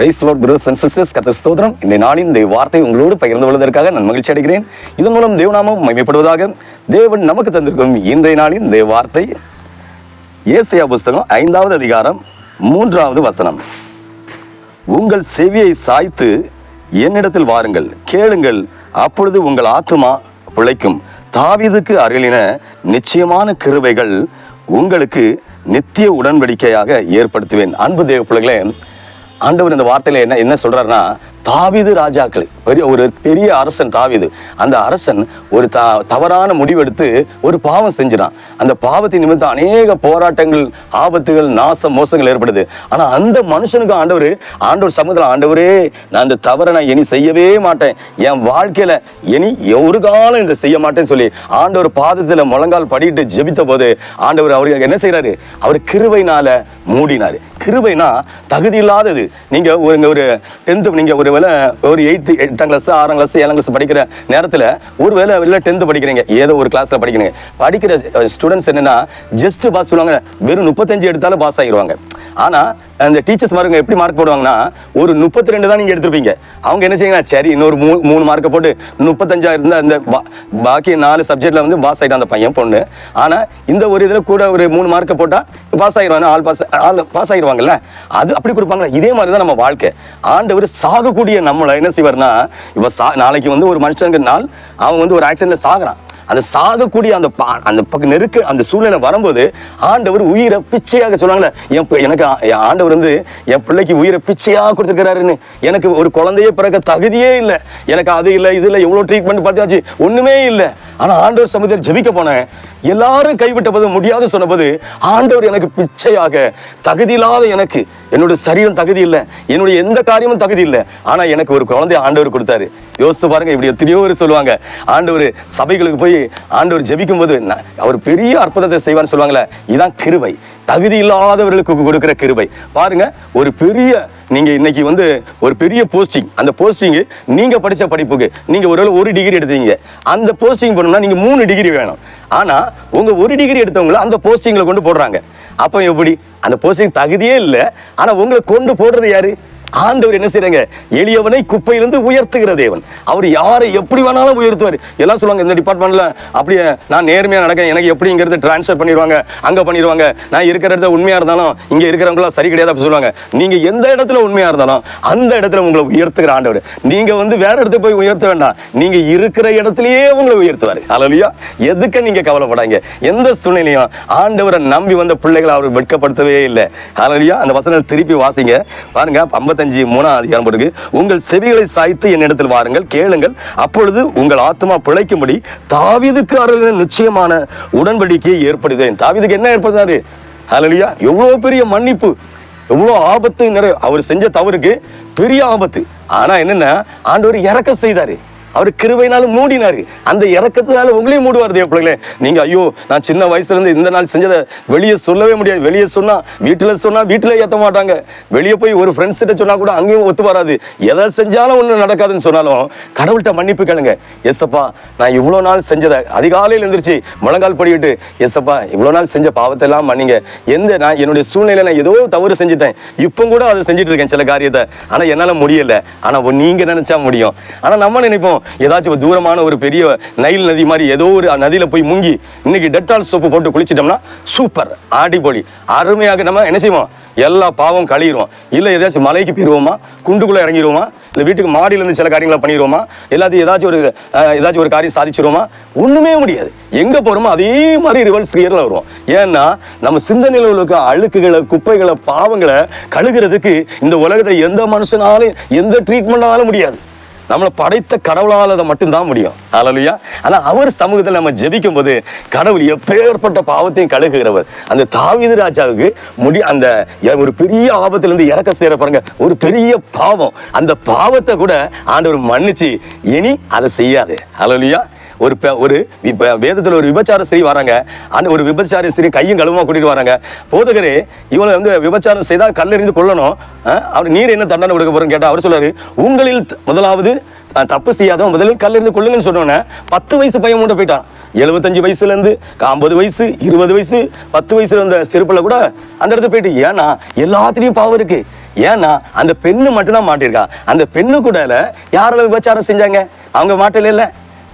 Praise lord brothers and sisters கத்த ஸ்தோத்திரம். இந்த நாளின் இந்த வார்த்தை உங்களோடு பகிர்ந்து கொள்வதற்காக நான் மகிழ்ச்சி அடைகிறேன். இதன் மூலம் தேவநாமம் மகிமைப்படுவதாக தேவன் நமக்கு தந்திருக்கும் இன்றைய நாளின் இந்த வார்த்தை. ஏசையா புஸ்தகம் ஐந்தாவது அதிகாரம் மூன்றாவது வசனம். உங்கள் செவியை சாய்த்து என்னிடத்தில் வாருங்கள். கேளுங்கள். அப்பொழுது உங்கள் ஆத்துமா பிழைக்கும். தாவிதுக்கு அருளின நிச்சயமான கிருபைகள் உங்களுக்கு நித்திய உடன்படிக்கையாக ஏற்படுத்துவேன். அன்பு தேவ பிள்ளைகளே ஆண்டவர் இந்த வார்த்தையில என்ன என்ன சொல்றாருன்னா தாவிது ராஜாக்கள். பெரிய ஒரு பெரிய அரசன் தாவிது. அந்த அரசன் ஒரு த தவறான முடிவெடுத்து ஒரு பாவம் செஞ்சிடான் அந்த பாவத்தின் நிமித்தம் அநேக போராட்டங்கள் ஆபத்துகள் நாசம் மோசங்கள் ஏற்படுது. ஆனால் அந்த மனுஷனுக்கு ஆண்டவர் ஆண்டவர் சமூகத்தில் ஆண்டவரே நான் இந்த தவறை நான் இனி செய்யவே மாட்டேன். என் வாழ்க்கையில இனி ஒரு காலம் இதை செய்ய மாட்டேன்னு சொல்லி ஆண்டவர் பாதத்தில் முழங்கால் படிட்டு ஜெபித்த போது ஆண்டவர் அவருக்கு என்ன செய்கிறாரு அவர் கிருவைனால மூடினாரு. கிருவைனா தகுதி இல்லாதது. நீங்க ஒரு ஒரு டென்த்து நீங்க ஒரு ஒருவேளை ஒரு எயித்து எட்டாம் கிளாஸ் ஆறாம் கிளாஸ் ஏழாம் கிளாஸ் படிக்கிற நேரத்தில் ஒரு வேளை இல்லை டென்த்து படிக்கிறீங்க ஏதோ ஒரு கிளாஸ்ல படிக்கிறீங்க. படிக்கிற ஸ்டூடெண்ட்ஸ் என்னன்னா ஜஸ்ட் பாஸ் சொல்லுவாங்க. வெறும் முப்பத்தஞ்சு எடுத்தாலும் பாஸ் ஆகிடுவாங்க ஆனா அந்த டீச்சர்ஸ் மார்க்கு எப்படி மார்க் போடுவாங்கன்னா ஒரு முப்பத்தி ரெண்டு தான் நீங்க எடுத்திருப்பீங்க. அவங்க என்ன செய்யுங்கன்னா சரி இன்னொரு மூணு மூணு மார்க்கை போட்டு முப்பத்தஞ்சா இருந்தால் அந்த பா- பாக்கி நாலு சப்ஜெக்ட்ல வந்து பாஸ் ஆயிட்டான் அந்த பையன் பொண்ணு. ஆனா இந்த ஒரு இதுல கூட ஒரு மூணு மார்க்கை போட்டா பாஸ் ஆயிடுவாங்க ஆள் பாஸ் ஆள் பாஸ் ஆயிடுவாங்கல்ல? அது அப்படி கொடுப்பாங்களா? இதே மாதிரி தான் நம்ம வாழ்க்கை. ஆண்டவர் சாகக்கூடிய நம்மளை என்ன செய்வார்னா இப்ப சா நாளைக்கு வந்து ஒரு மனுஷனுக்கு நாள் அவன் வந்து ஒரு ஆக்சிடென்ட்ல சாகுறான். அந்த சாகக்கூடிய அந்த பா- அந்த பக்கம் நெருக்க அந்த சூழ்நிலை வரும்போது ஆண்டவர் உயிரை பிச்சையாக சொன்னாங்களே என் பி- எனக்கு என் ஆண்டவர் வந்து என் பிள்ளைக்கு உயிரை பிச்சையாக கொடுத்துருக்கிறாருன்னு. எனக்கு ஒரு குழந்தையே பிறக்க தகுதியே இல்லை. எனக்கு அது இல்லை இது இல்லை எவ்வளோ ட்ரீட்மெண்ட் பார்த்தாச்சு ஒன்றுமே இல்லை. ஆனா ஆண்டவர் சமுதிரம் ஜெபிக்க போனேன் எல்லாரும் கைவிட்ட போது முடியாது சொன்னபோது ஆண்டவர் எனக்கு பிச்சையாக தகுதி இல்லாத எனக்கு என்னுடைய சரீரம் தகுதி இல்லை என்னுடைய எந்த காரியமும் தகுதி இல்லை ஆனா எனக்கு ஒரு குழந்தை ஆண்டவர் கொடுத்தாரு. யோசித்து பாருங்க இப்படி எத்தனையோ பேர் சொல்லுவாங்க. ஆண்டவர் சபைகளுக்கு போய் ஆண்டவர் ஜெபிக்கும் போது அவர் பெரிய அற்புதத்தை செய்வார்னு சொல்லுவாங்களே இதுதான் கிருவை தகுதி இல்லாதவர்களுக்கு கொடுக்குற கிருபை. பாருங்க ஒரு பெரிய நீங்கள் இன்னைக்கு வந்து ஒரு பெரிய போஸ்டிங் அந்த போஸ்டிங்கு நீங்கள் படித்த படிப்புக்கு நீங்கள் ஒரு ஒரு டிகிரி எடுத்தீங்க. அந்த போஸ்டிங் பண்ணோம்னா நீங்கள் மூணு டிகிரி வேணும். ஆனால் உங்கள் ஒரு டிகிரி எடுத்தவங்கள அந்த போஸ்டிங்கில் கொண்டு போடுறாங்க. அப்போ எப்படி? அந்த போஸ்டிங் தகுதியே இல்லை. ஆனால் உங்களை கொண்டு போடுறது யாரு? ஆண்டவர் என்ன செய்யறாங்க எளியவனை குப்பையிலிருந்து உயர்த்துகிற தேவன். அவர் யாரை எப்படி வேணாலும் உயர்த்துவார். எல்லாம் சொல்லுவாங்க இந்த டிபார்ட்மெண்ட்ல அப்படியே நான் நேர்மையாக நடக்கேன் எனக்கு எப்படிங்கிறது டிரான்ஸ்ஃபர் பண்ணிடுவாங்க அங்கே பண்ணிடுவாங்க. நான் இருக்கிற இடத்துல உண்மையாக இருந்தாலும் இங்கே இருக்கிறவங்களாம் சரி கிடையாது அப்படி சொல்லுவாங்க. நீங்கள் எந்த இடத்துல உண்மையாக இருந்தாலும் அந்த இடத்துல உங்களை உயர்த்துகிற ஆண்டவர். நீங்கள் வந்து வேற இடத்துக்கு போய் உயர்த்த வேண்டாம். நீங்கள் இருக்கிற இடத்துலையே உங்களை உயர்த்துவார். அலலியா எதுக்கு நீங்கள் கவலைப்படாங்க எந்த சூழ்நிலையும் ஆண்டவரை நம்பி வந்த பிள்ளைகளை அவர் வெட்கப்படுத்தவே இல்லை. அலலியா அந்த வசனத்தை திருப்பி வாசிங்க. பாருங்க இருபத்தஞ்சு மூணாம் அதிகாரம் போட்டு உங்கள் செவிகளை சாய்த்து என்னிடத்தில் வாருங்கள் கேளுங்கள். அப்பொழுது உங்கள் ஆத்மா பிழைக்கும்படி தாவீதுக்கு அருளின நிச்சயமான உடன்படிக்கையை ஏற்படுது தாவிதுக்கு என்ன ஏற்படுத்தாரு ஹalleluya எவ்வளவு பெரிய மன்னிப்பு எவ்வளவு ஆபத்து நிறைய. அவர் செஞ்ச தவறுக்கு பெரிய ஆபத்து. ஆனா என்னன்னா ஆண்டவர் இறக்க செய்தாரு. அவர் கிருவையினால மூடினாரு. அந்த இறக்கத்தினால உங்களையும் மூடுவார் தேவ பிள்ளைகளே நீங்க ஐயோ நான் சின்ன வயசுல இருந்து இந்த நாள் செஞ்சதை வெளியே சொல்லவே முடியாது. வெளியே சொன்னா வீட்டுல சொன்னா வீட்டுல ஏத்த மாட்டாங்க. வெளியே போய் ஒரு ஃப்ரெண்ட்ஸ் கிட்ட சொன்னா கூட அங்கேயும் ஒத்து வராது. எதை செஞ்சாலும் ஒன்றும் நடக்காதுன்னு சொன்னாலும் கடவுள்கிட்ட மன்னிப்பு கேளுங்க. எஸ்அப்பா நான் இவ்வளோ நாள் செஞ்சதை அதிகாலையில் எழுந்திரிச்சு முழங்கால் படிக்கிட்டு எஸ்அப்பா இவ்வளோ நாள் செஞ்ச பாவத்தை எல்லாம் மன்னிங்க. எந்த நான் என்னுடைய சூழ்நிலையில நான் ஏதோ தவறு செஞ்சுட்டேன். இப்போ கூட அதை செஞ்சுட்டு இருக்கேன் சில காரியத்தை. ஆனால் என்னால் முடியல. ஆனால் நீங்கள் நினச்சா முடியும். ஆனால் நம்ம நினைப்போம் ஏதாச்சும் ஒரு தூரமான ஒரு பெரிய நைல் நதி மாதிரி ஏதோ ஒரு நதியில போய் முங்கி இன்னைக்கு டெட்டால் சோப்பு போட்டு குளிச்சிட்டோம்னா சூப்பர் ஆடிபொடி அருமையாக நம்ம என்ன செய்வோம்? எல்லா பாவம் கழியிரும் இல்லை ஏதாச்சும் மலைக்கு போயிடுவோமா குண்டுக்குள்ள இறங்கிடுவோமா இல்லை வீட்டுக்கு மாடியில இருந்து சில காரியங்களை பண்ணிடுவோமா எல்லாத்தையும் ஏதாச்சும் ஒரு ஏதாச்சும் ஒரு காரியம் சாதிச்சிருவோமா? ஒண்ணுமே முடியாது. எங்க போகிறோமோ அதே மாதிரி ரிவல்ஸ் கியரில் வருவோம். ஏன்னா நம்ம சிந்தனையில் உள்ள அழுக்குகளை குப்பைகளை பாவங்களை கழுகுறதுக்கு இந்த உலகத்துல எந்த மனுஷனாலும் எந்த ட்ரீட்மெண்டாலும் முடியாது. நம்மளை படைத்த கடவுளால் அதை மட்டும்தான் முடியும். ஹalleluya. ஆனால் அவர் சமூகத்தில் நம்ம ஜெபிக்கும் போது கடவுள் எப்பேற்பட்ட பாவத்தையும் கழுகுகிறவர். அந்த தாவீது ராஜாவுக்கு முடி அந்த ஒரு பெரிய ஆபத்திலிருந்து இறக்க சேர பாருங்க ஒரு பெரிய பாவம். அந்த பாவத்தை கூட ஆண்டவர் மன்னிச்சு இனி அதை செய்யாது. ஹalleluya. ஒரு பெ- ஒரு வேதத்தில் ஒரு விபச்சார ஸ்திரீ வராங்க. அந்த ஒரு விபச்சார ஸ்திரீ கையும் கழுவமாக கூட்டிகிட்டு வராங்க. போதகரே இவளை வந்து விபச்சாரம் செய்தால் கல்லெறிந்து கொள்ளணும் அவர் நீர் என்ன தண்டனை கொடுக்க போறேன்னு கேட்டால் அவர் சொல்றாரு உங்களில் முதலாவது தப்பு செய்யாதவன் முதலில் கல்லெறிந்து கொள்ளுங்கன்னு சொன்னோன்னே பத்து வயசு பையன் மூட்ட போயிட்டான். எழுபத்தஞ்சு வயசுலேருந்து ஐம்பது வயசு இருபது வயசு பத்து வயசுல இருந்த சிறுப்பில் கூட அந்த இடத்துல போயிட்டு ஏன்னா எல்லாத்துலேயும் பாவம் இருக்கு. ஏன்னா அந்த பெண்ணு மட்டும்தான் மாட்டியிருக்கான் அந்த பெண்ணு கூட யாரெல்லாம் விபச்சாரம் செஞ்சாங்க? அவங்க மாட்டல இல்லை.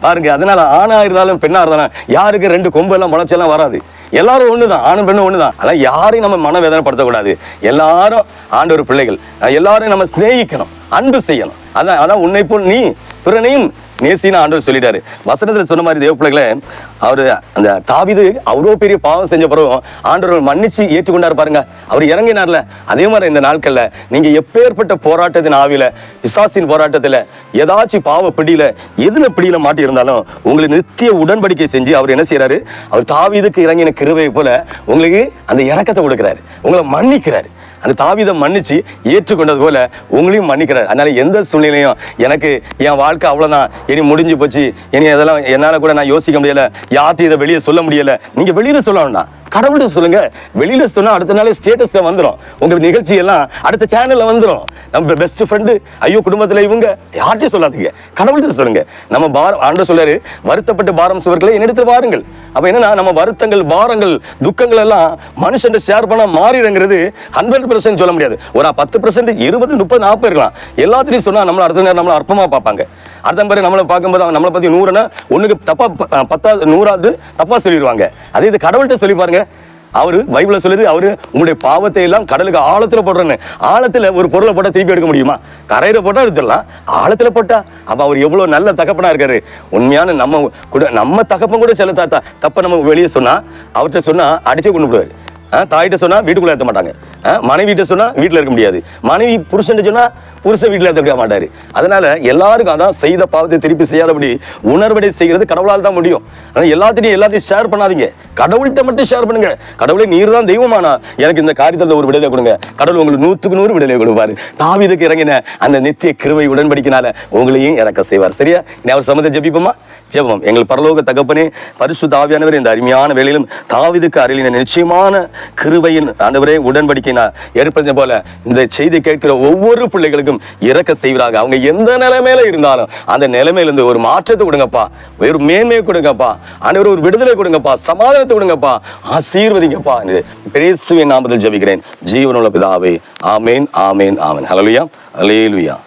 பாருங்க அதனால ஆணா இருந்தாலும் பெண்ணா இருந்தாலும் யாருக்கு ரெண்டு கொம்பு எல்லாம் முளைச்செல்லாம் வராது. எல்லாரும் ஒண்ணுதான் ஆணும் பெண்ணும் ஒண்ணுதான். அதான் யாரையும் நம்ம மனவேதனைப்படுத்தக்கூடாது. எல்லாரும் ஆண்டவர் பிள்ளைகள். எல்லாரும் நம்ம சிநேகிக்கணும் அன்பு செய்யணும். அதான் அதான் உன்னை போல் நீ பிறனையும் நேசின்னு ஆண்டவர் சொல்லிட்டாரு. வசனத்துல சொன்ன மாதிரி தேவ அவர் அவரு அந்த தாவிது அவ்வளோ பெரிய பாவம் செஞ்ச பிறகும் ஆண்டவர் மன்னிச்சு ஏற்றுக்கொண்டார் பாருங்க. அவர் இறங்கினார்ல. அதே மாதிரி இந்த நாட்கள்ல நீங்க எப்பேற்பட்ட போராட்டத்தின் ஆவியில் விசாசின் போராட்டத்துல ஏதாச்சும் பாவ பிடியில எதுல பிடியில மாட்டி இருந்தாலும் உங்களுக்கு நித்திய உடன்படிக்கை செஞ்சு அவர் என்ன செய்யறாரு அவர் தாவீதுக்கு இறங்கின கிருவை போல உங்களுக்கு அந்த இறக்கத்தை கொடுக்குறாரு. உங்களை மன்னிக்கிறாரு. அந்த தாவிதம் மன்னிச்சு ஏற்றுக்கொண்டது போல உங்களையும் மன்னிக்கிறார். அதனால எந்த சூழ்நிலையும் எனக்கு என் வாழ்க்கை அவ்வளவுதான். இனி முடிஞ்சு போச்சு. இனி அதெல்லாம் என்னால கூட நான் யோசிக்க முடியல. யார்ட்டும் இதை வெளியே சொல்ல முடியல. நீங்க வெளியில சொல்லணும்னா கடவுள்கிட்ட சொல்லுங்க. வெளியில சொன்னா அடுத்த நாளே ஸ்டேட்டஸ்ல வந்துடும் உங்க நிகழ்ச்சி எல்லாம் அடுத்த சேனல்ல வந்துடும் நம்ம பெஸ்ட் ஃப்ரெண்டு ஐயோ குடும்பத்துல இவங்க யார்ட்டையும் சொல்லாதீங்க. கடவுள்கிட்ட சொல்லுங்க. நம்ம பாரம் ஆண்டு சொல்லாரு வருத்தப்பட்டு பாரம் சுவர்களை என்னிடத்தில் வாருங்கள். அப்ப என்னன்னா நம்ம வருத்தங்கள் பாரங்கள் துக்கங்கள் எல்லாம் மனுஷன் ஷேர் பண்ண மாறிடுங்கிறது ஹண்ட்ரட் பெர்சன்ட் சொல்ல முடியாது. ஒரு பத்து பெர்சன்ட் இருபது முப்பது நாற்பது இருக்கலாம். எல்லாத்துலையும் சொன்னா நம்மள அடுத்த நேரம் நம்மள அற்பமா பார்ப்பாங்க. அடுத்த பிறகு நம்மளை பார்க்கும்போது அவங்க நம்மளை பற்றி நூறுனா ஒன்றுக்கு தப்பாக பத்தாவது நூறாவது தப்பாக சொல்லிடுவாங்க அதே இது கடவுள்கிட்ட சொல்லி பாருங்க. அவர் பைபிளை சொல்லுது அவர் உங்களுடைய பாவத்தை எல்லாம் கடலுக்கு ஆழத்தில் போடுறேன்னு. ஆழத்தில் ஒரு பொருளை போட்டால் திருப்பி எடுக்க முடியுமா? கரையில் போட்டால் எடுத்துடலாம். ஆழத்தில் போட்டா. அப்போ அவர் எவ்வளோ நல்ல தகப்பனாக இருக்காரு. உண்மையான நம்ம கூட நம்ம தகப்பன் கூட சில தாத்தா தப்பை நம்ம வெளியே சொன்னால் அவர்கிட்ட சொன்னால் அடிச்சே கொண்டு போடுவார். தாயிட்ட சொன்னால் வீட்டுக்குள்ளே ஏற்ற மாட்டாங்க. மனைவிட்ட சொன்னால் வீட்டில் இருக்க முடியாது. மனைவி புருஷன் சொன்னா புருஷன் வீட்டில் எடுத்துக்க மாட்டார். மாட்டாரு அதனால எல்லாருக்கும் அதான் செய்த பாவத்தை திருப்பி செய்யாதபடி உணர்வடை செய்கிறது கடவுளால் தான் முடியும். ஆனால் எல்லாத்தையும் எல்லாத்தையும் ஷேர் பண்ணாதீங்க. கடவுள்கிட்ட மட்டும் ஷேர் பண்ணுங்க. கடவுளே நீர் தான் தெய்வமானா. எனக்கு இந்த காரியத்தில் ஒரு விடுதலை கொடுங்க. கடவுள் உங்களுக்கு நூற்றுக்கு நூறு விடுதலை கொடுப்பாரு. தாவிதுக்கு இறங்கின அந்த நித்திய கிருவை உடன்படிக்கினால உங்களையும் இறக்க செய்வார். சரியா? நீ அவர் சம்மந்த ஜெபிப்போமா? ஜெபம். எங்கள் பரலோக தகப்பனே பரிசு தாவியானவர் இந்த அருமையான வேலையிலும் தாவிதுக்கு அருளின நிச்சயமான கிருவையின் ஆண்டவரே உடன்படிக்கைனா ஏற்படுத்த போல இந்த செய்தி கேட்கிற ஒவ்வொரு பிள்ளைகளுக்கும் இறக்க செய்வாங்க அவங்க எந்த நிலைமையில இருந்தாலும் அந்த நிலைமையில இருந்து ஒரு மாற்றத்தை கொடுங்கப்பா. ஒரு மேன்மையை கொடுங்கப்பா. அனைவரும் ஒரு விடுதலை கொடுங்கப்பா. சமாதானத்தை கொடுங்கப்பா. ஆசீர்வதிங்கப்பா. பிரேசுவின் நாமத்தில் ஜபிக்கிறேன். ஜீவனுள்ள பிதாவே. ஆமேன் ஆமேன் ஆமேன். ஹalleluya ஹalleluya